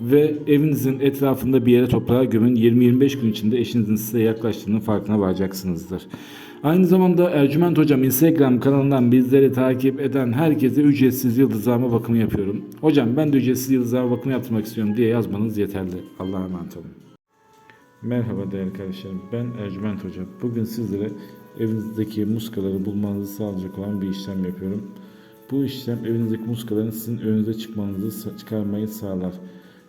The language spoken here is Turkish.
ve evinizin etrafında bir yere toprağa gömün. 20-25 gün içinde eşinizin size yaklaştığının farkına varacaksınızdır. Aynı zamanda Ercüment Hocam Instagram kanalından bizleri takip eden herkese ücretsiz yıldızlama bakımı yapıyorum. Hocam ben de ücretsiz yıldızlama bakımı yaptırmak istiyorum diye yazmanız yeterli. Allah'a emanet olun. Merhaba değerli kardeşlerim. Ben Ercüment Hoca. Bugün sizlere evinizdeki muskaları bulmanızı sağlayacak olan bir işlem yapıyorum. Bu işlem evinizdeki muskaların sizin önünüze çıkmanızı çıkarmayı sağlar.